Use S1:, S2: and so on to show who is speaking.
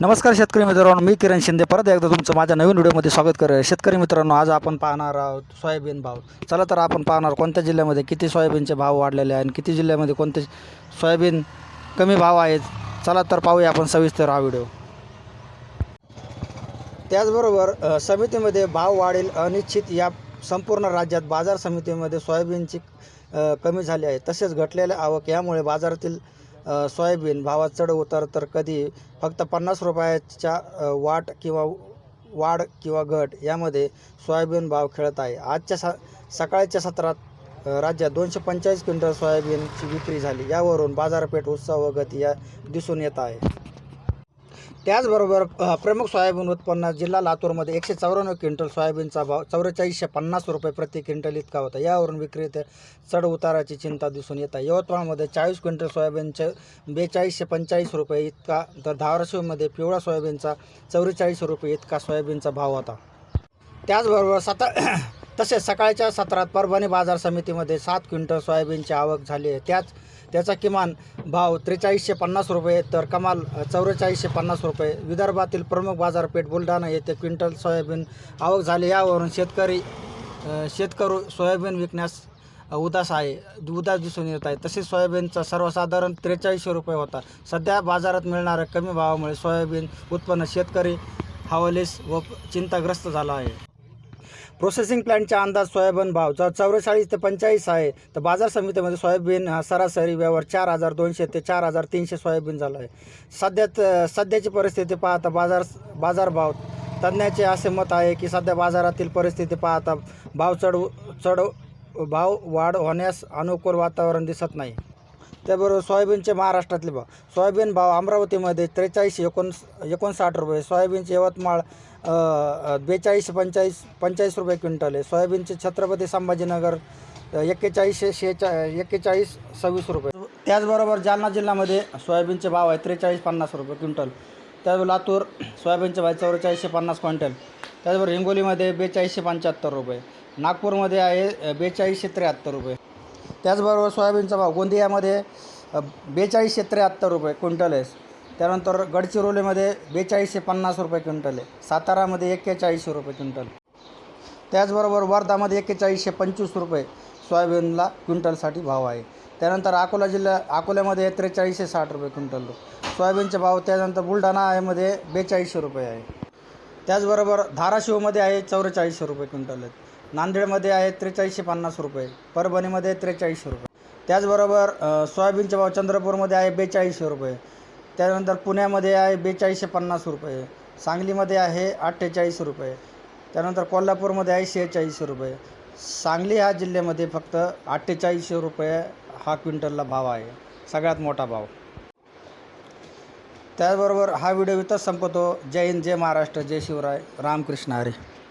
S1: नमस्कार शेतकरी मित्रांनो मी किरण शिंदे. परत एकदा तुमचं माझ्या नवीन व्हिडिओमध्ये स्वागत कर शेतकरी मित्रांनो आज आपण पाहणार आहोत सोयाबीन भाव. चला तर आपण पाहणार कोणत्या जिल्ह्यामध्ये किती सोयाबीनचे भाव वाढलेले आहेत आणि किती जिल्ह्यामध्ये कोणते सोयाबीन कमी भाव आहेत. चला तर पाहूया आपण सविस्तर हा व्हिडिओ. त्याचबरोबर समितीमध्ये भाव वाढेल अनिश्चित या संपूर्ण राज्यात बाजार समितीमध्ये सोयाबीनची कमी झाली आहे. तसेच घटलेल्या आवक यामुळे बाजारातील सोयाबीन भावात चढ उतार तर कधी फक्त पन्नास रुपयाच्या वाट किंवा वाढ किंवा घट यामध्ये सोयाबीन भाव खेळत आहे. आजच्या सा सकाळच्या सत्रात राज्यात दोनशे पंचेचाळीस क्विंटल सोयाबीनची विक्री झाली. यावरून बाजारपेठ उत्साह व गती या दिसून येत आहे. त्याचबरोबर प्रमुख सोयाबीन उत्पन्न जिल्हा लातूरमध्ये एकशे चौऱ्याण्णव क्विंटल सोयाबीनचा भाव चौवेचाळीसशे पन्नास रुपये प्रति क्विंटल इतका होता. यावरून विक्रेते चढ उताराची चिंता दिसून येत आहे. यवतमाळमध्ये चाळीस क्विंटल सोयाबीनचे बेचाळीसशे पंचेचाळीस रुपये इतका तर धाराशिवमध्ये पिवळा सोयाबीनचा चौवेचाळीस रुपये इतका सोयाबीनचा भाव होता. त्याचबरोबर सता तसेच सकाळच्या सत्रात परभणी बाजार समितीमध्ये सात क्विंटल सोयाबीनची आवक झाली आहे. त्याच त्याचा किमान भाव त्रेचाळीसशे पन्नास रुपये तर कमाल चौवेचाळीसशे पन्नास रुपये. विदर्भातील प्रमुख बाजारपेठ बुलढाणा येथे क्विंटल सोयाबीन आवक झाली. यावरून शेतकरी शेतकरू सोयाबीन विकण्यास उदास आहे उदास दिसून येत आहे. तसेच सोयाबीनचा सर्वसाधारण त्रेचाळीसशे रुपये होता. सध्या बाजारात मिळणाऱ्या कमी भावामुळे सोयाबीन उत्पन्न शेतकरी हवालेस व चिंताग्रस्त झाला आहे. प्रोसेसिंग प्लॅनचा अंदाज सोयाबीन भाव जर चौवेचाळीस ते पंचेचाळीस आहे. तर बाजार समितीमध्ये सोयाबीन हा सरासरी व्यवहार चार हजार दोनशे ते चार हजार तीनशे सोयाबीन झालं आहे. सध्यात सध्याची परिस्थिती पाहता बाजार बाजारभाव तज्ज्ञाचे असे मत आहे की सध्या बाजारातील परिस्थिती पाहता भाव चढ चढ भाव वाढ होण्यास अनुकूल वातावरण दिसत नाही. त्याबरोबर सोयाबीनचे महाराष्ट्रातले भाव. सोयाबीन भाव अमरावतीमध्ये त्रेचाळीस एकोण एकोणसाठ रुपये. सोयाबीनचे यवतमाळ बेचाळीस पंचाळीस पंचेचाळीस रुपये क्विंटल आहे. सोयाबीनचे छत्रपती संभाजीनगर अ, एक्केचाळीसशे शेचा एक्केचाळीस सव्वीस रुपये. त्याचबरोबर जालना जिल्ह्यामध्ये सोयाबीनचे भाव आहे त्रेचाळीस पन्नास रुपये क्विंटल. त्याचबरोबर लातूर सोयाबीनचे भाव चौवेचाळीसशे पन्नास क्विंटल. त्याचबरोबर हिंगोलीमध्ये बेचाळीसशे पंच्याहत्तर रुपये. नागपूरमध्ये आहे बेचाळीसशे त्र्याहत्तर रुपये. त्याचबरोबर सोयाबीनचा भाव गोंदियामध्ये बेचाळीसशे त्र्याहत्तर रुपये क्विंटल आहे. त्यानंतर गडचिरोलीमध्ये बेचाळीसशे पन्नास रुपये क्विंटल आहे. सातारामध्ये एक्केचाळीसशे रुपये क्विंटल. त्याचबरोबर वर्धामध्ये एक्केचाळीसशे पंचवीस रुपये सोयाबीनला क्विंटलसाठी भाव आहे. त्यानंतर अकोला जिल्हा अकोल्यामध्ये त्रेचाळीसशे साठ रुपये क्विंटल. सोयाबीनचे भाव त्यानंतर बुलढाणा यामध्ये बेचाळीसशे रुपये आहे. त्याचबरोबर धाराशिवमध्ये आहे चौवेचाळीसशे रुपये क्विंटल आहेत. नांदेडमध्ये आहे त्रेचाळीसशे पन्नास रुपये परभणीमध्ये त्रेचाळीसशे रुपये. त्याचबरोबर सोयाबीनचे भाव चंद्रपूरमध्ये आहे बेचाळीसशे रुपये. त्यानंतर पुण्यामध्ये आहे बेचाळीसशे पन्नास रुपये. सांगलीमध्ये आहे अठ्ठेचाळीस रुपये. त्यानंतर कोल्हापूरमध्ये आहे शेहेचाळीसशे रुपये. सांगली ह्या जिल्ह्यामध्ये फक्त अठ्ठेचाळीसशे रुपये हा क्विंटलला भाव आहे. सगळ्यात मोठा भाव. त्याचबरोबर हा व्हिडिओ इथंच संपतो. जय हिंद जय महाराष्ट्र जय शिवराय. रामकृष्ण हरी.